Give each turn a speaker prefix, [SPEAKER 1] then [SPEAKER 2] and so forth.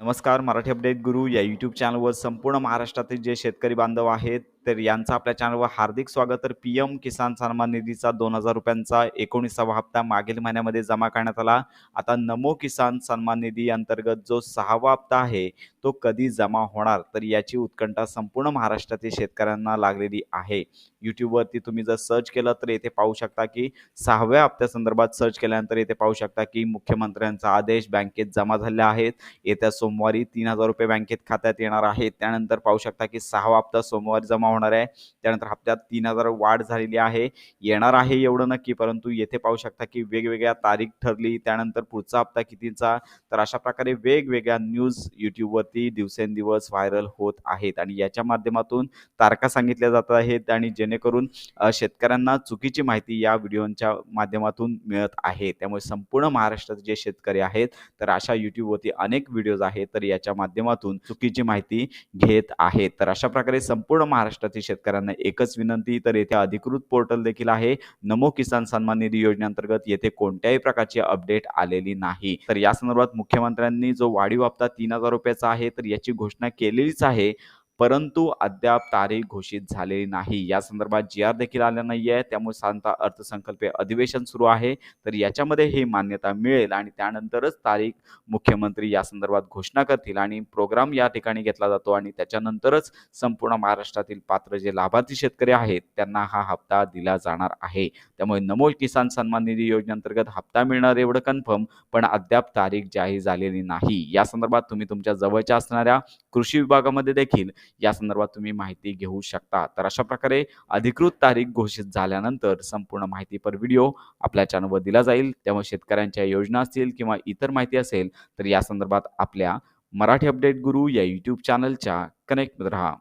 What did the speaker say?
[SPEAKER 1] नमस्कार मराठी अपडेट गुरु या यूट्यूब चॅनलवर संपूर्ण महाराष्ट्रातील जे शेतकरी बांधव आहेत तर यांचं आपल्या चॅनलवर हार्दिक स्वागत. तर पी एम किसान सन्मान निधीचा दोन हजार रुपयांचा एकोणीसावा हप्ता मागील महिन्यामध्ये जमा करण्यात आला. आता नमो किसान सन्मान निधी अंतर्गत जो सहावा हप्ता आहे तो कधी जमा होणार? तर याची उत्कंठा संपूर्ण महाराष्ट्रातील शेतकऱ्यांना लागलेली आहे. यूट्यूबवरती तुम्ही जर सर्च केलं तर येथे पाहू शकता की सहाव्या हप्त्यासंदर्भात सर्च केल्यानंतर येथे पाहू शकता की मुख्यमंत्र्यांचा आदेश बँकेत जमा झाले आहेत येत्या सोमवारी तीन हजार रुपये बँकेत खात्यात येणार आहेत. त्यानंतर पाहू शकता की सहावा हप्ता सोमवारी जमा होणार आहे. त्यानंतर हप्त्यात तीन हजार वाढ झालेली आहे. येणार आहे एवढं नक्की परंतु येथे पाहू शकता की वेगवेगळ्या तारीख ठरली. त्यानंतर पुढचा हप्ता कितीचा? तर अशा प्रकारे वेगवेगळ्या न्यूज यूट्यूबवरती दिवसेंदिवस व्हायरल होत आहेत. आणि याच्या माध्यमातून तारखा सांगितल्या जात आहेत आणि जेणेकरून शेतकऱ्यांना चुकीची माहिती या व्हिडिओच्या माध्यमातून मिळत आहे. त्यामुळे संपूर्ण महाराष्ट्रात जे शेतकरी आहेत तर अशा यूट्यूबवरती अनेक व्हिडिओज आहेत तर याच्या माध्यमातून चुकीची माहिती घेत आहेत. तर अशा प्रकारे संपूर्ण भारतातील शेतकऱ्यांना एकच विनंती तर येथे अधिकृत पोर्टल देखील आहे. नमो किसान सन्मान निधी योजनेअंतर्गत येथे कोणत्याही प्रकारची अपडेट आलेली नाही. तर या संदर्भात मुख्यमंत्र्यांनी जो वाढीव हप्ता तीन हजार रुपयाचा आहे तर याची घोषणा केलेलीच आहे. परंतु अद्याप तारीख घोषित झालेली नाही. या संदर्भात जी आर देखील आला नाही आहे त्यामुळे साधारणतः अर्थसंकल्पीय अधिवेशन सुरू आहे. तर याच्यामध्ये ही मान्यता मिळेल आणि त्यानंतरच तारीख मुख्यमंत्री या संदर्भात घोषणा करतील आणि प्रोग्राम या ठिकाणी घेतला जातो आणि त्याच्यानंतरच संपूर्ण महाराष्ट्रातील पात्र जे लाभार्थी शेतकरी आहेत त्यांना हा हप्ता दिला जाणार आहे. त्यामुळे नमो किसान सन्मान निधी योजनेअंतर्गत हप्ता मिळणार एवढं कन्फर्म पण अद्याप तारीख जाहीर झालेली नाही. या संदर्भात तुम्ही तुमच्या जवळच्या असणाऱ्या कृषी विभागामध्ये देखील या संदर्भात तुम्ही माहिती घेऊ शकता. तर अशा प्रकारे अधिकृत तारीख घोषित झाल्यानंतर संपूर्ण माहितीपर व्हिडिओ आपल्या चॅनलवर दिला जाईल. तेव्हा शेतकऱ्यांच्या योजना असतील किंवा इतर माहिती असेल तर या संदर्भात आपल्या मराठी अपडेट गुरु या यूट्यूब चॅनलच्या कनेक्ट राहा.